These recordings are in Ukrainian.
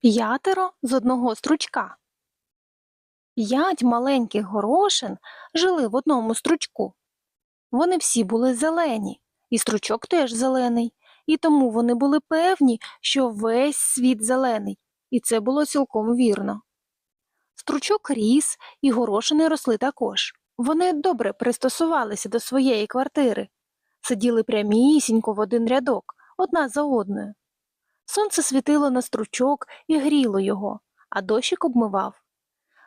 П'ятеро з одного стручка. П'ять маленьких горошин жили в одному стручку. Вони всі були зелені, і стручок теж зелений, і тому вони були певні, що весь світ зелений, і це було цілком вірно. Стручок ріс, і горошини росли також. Вони добре пристосувалися до своєї квартири, сиділи прямісінько в один рядок, одна за одною. Сонце світило на стручок і гріло його, а дощик обмивав.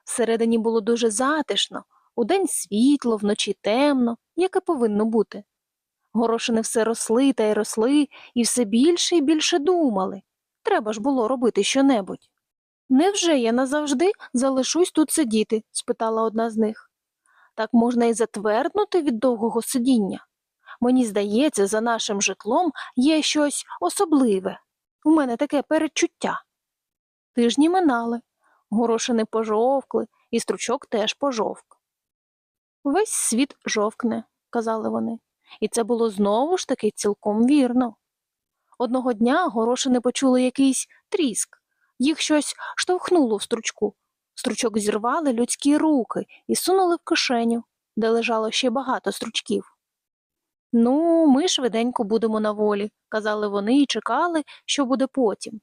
Всередині було дуже затишно, удень світло, вночі темно, як і повинно бути. Горошини все росли та й росли, і все більше і більше думали. Треба ж було робити щонебудь. Невже я назавжди залишусь тут сидіти? спитала одна з них. Так можна і затверднути від довгого сидіння. Мені здається, за нашим житлом є щось особливе. У мене таке передчуття. Тижні минали, горошини пожовкли, і стручок теж пожовк. Весь світ жовкне, казали вони, і це було знову ж таки цілком вірно. Одного дня горошини почули якийсь тріск, їх щось штовхнуло в стручку. Стручок зірвали людські руки і сунули в кишеню, де лежало ще багато стручків. Ну, ми швиденько будемо на волі, казали вони і чекали, що буде потім.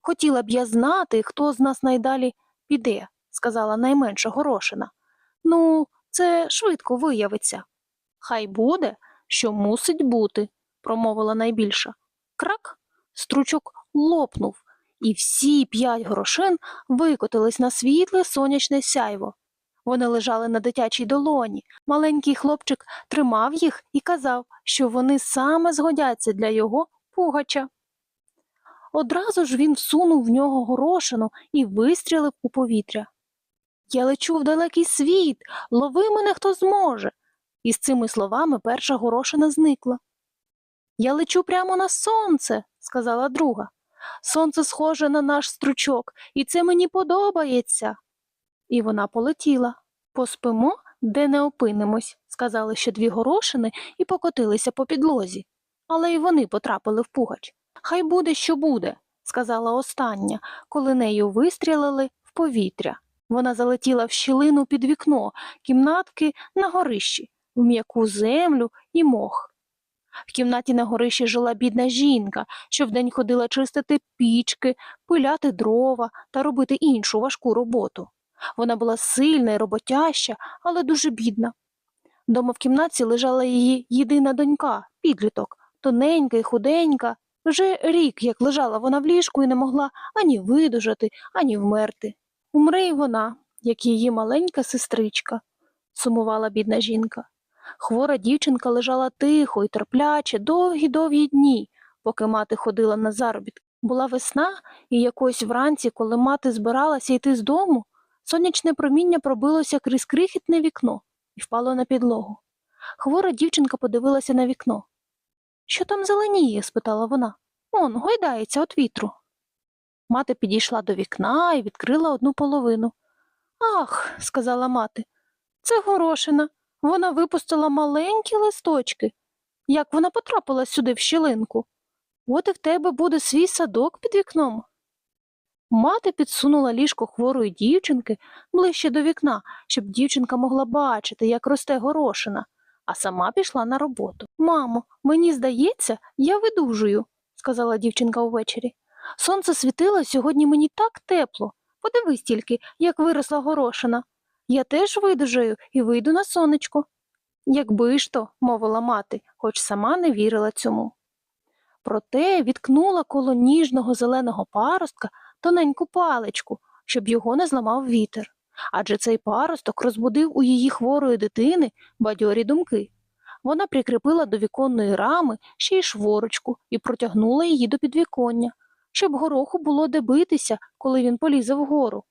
Хотіла б я знати, хто з нас найдалі піде, сказала найменша горошина. Ну, це швидко виявиться. Хай буде, що мусить бути, промовила найбільша. Крак, стручок лопнув, і всі п'ять горошин викотились на світле сонячне сяйво. Вони лежали на дитячій долоні. Маленький хлопчик тримав їх і казав, що вони саме згодяться для його пугача. Одразу ж він всунув в нього горошину і вистрілив у повітря. Я лечу в далекий світ, лови мене хто зможе. І з цими словами перша горошина зникла. Я лечу прямо на сонце, сказала друга. Сонце схоже на наш стручок, і це мені подобається. І вона полетіла. Поспимо, де не опинимось, сказали ще дві горошини і покотилися по підлозі. Але й вони потрапили в пугач. Хай буде, що буде, сказала остання, коли нею вистрілили в повітря. Вона залетіла в щілину під вікно, кімнатки на горищі, в м'яку землю і мох. В кімнаті на горищі жила бідна жінка, що вдень ходила чистити пічки, пиляти дрова та робити іншу важку роботу. Вона була сильна і роботяща, але дуже бідна. Дома в кімнаті лежала її єдина донька, підліток, тоненька і худенька. Вже рік, як лежала вона в ліжку і не могла ані видужати, ані вмерти. Умре й вона, як її маленька сестричка, сумувала бідна жінка. Хвора дівчинка лежала тихо і терпляче довгі-довгі дні, поки мати ходила на заробітки. Була весна, і якось вранці, коли мати збиралася йти з дому, сонячне проміння пробилося крізь крихітне вікно і впало на підлогу. Хвора дівчинка подивилася на вікно. Що там зеленіє? спитала вона. Он гойдається від вітру. Мати підійшла до вікна і відкрила одну половину. Ах, сказала мати, це горошина. Вона випустила маленькі листочки. Як вона потрапила сюди в щілинку? От і в тебе буде свій садок під вікном. Мати підсунула ліжко хворої дівчинки ближче до вікна, щоб дівчинка могла бачити, як росте горошина, а сама пішла на роботу. Мамо, мені здається, я видужую, сказала дівчинка увечері. Сонце світило сьогодні мені так тепло. Подивись тільки, як виросла горошина. Я теж видужаю і вийду на сонечко. Якби ж то, мовила мати, хоч сама не вірила цьому. Проте відкнула коло ніжного зеленого паростка тоненьку паличку, щоб його не зламав вітер. Адже цей паросток розбудив у її хворої дитини бадьорі думки. Вона прикріпила до віконної рами ще й шворочку і протягнула її до підвіконня, щоб гороху було де битися, коли він полізе вгору.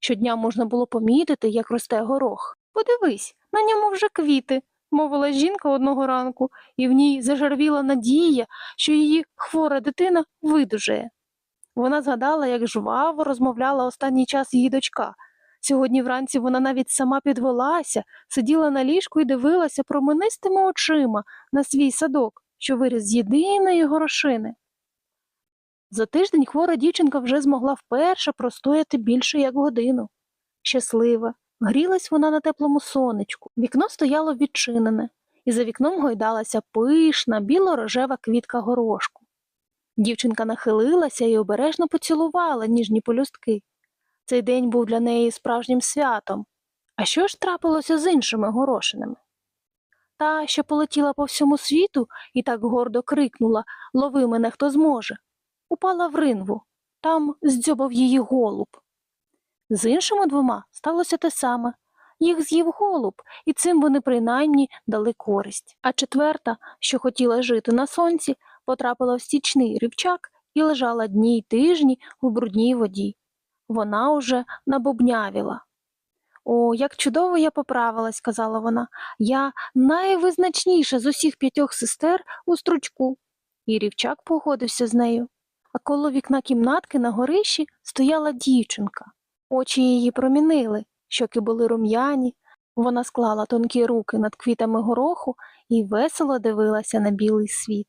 Щодня можна було помітити, як росте горох. Подивись, на ньому вже квіти, мовила жінка одного ранку, і в ній зажарвіла надія, що її хвора дитина видужає. Вона згадала, як жваво розмовляла останній час її дочка. Сьогодні вранці вона навіть сама підвелася, сиділа на ліжку і дивилася променистими очима на свій садок, що виріс з єдиної горошини. За тиждень хвора дівчинка вже змогла вперше простояти більше як годину. Щаслива, грілась вона на теплому сонечку. Вікно стояло відчинене, і за вікном гойдалася пишна, біло-рожева квітка горошку. Дівчинка нахилилася і обережно поцілувала ніжні полюстки. Цей день був для неї справжнім святом. А що ж трапилося з іншими горошинами? Та, що полетіла по всьому світу і так гордо крикнула Лови мене, хто зможе, упала в ринву, там здзьобав її голуб. З іншими двома сталося те саме. Їх з'їв голуб, і цим вони принаймні дали користь. А четверта, що хотіла жити на сонці, потрапила в стічний рівчак і лежала дні й тижні у брудній воді. Вона уже набубнявіла. О, як чудово я поправилась, казала вона. Я найвизначніша з усіх п'ятьох сестер у стручку. І рівчак погодився з нею. А коло вікна кімнатки на горищі стояла дівчинка. Очі її промінили, щоки були рум'яні. Вона склала тонкі руки над квітами гороху і весело дивилася на білий світ.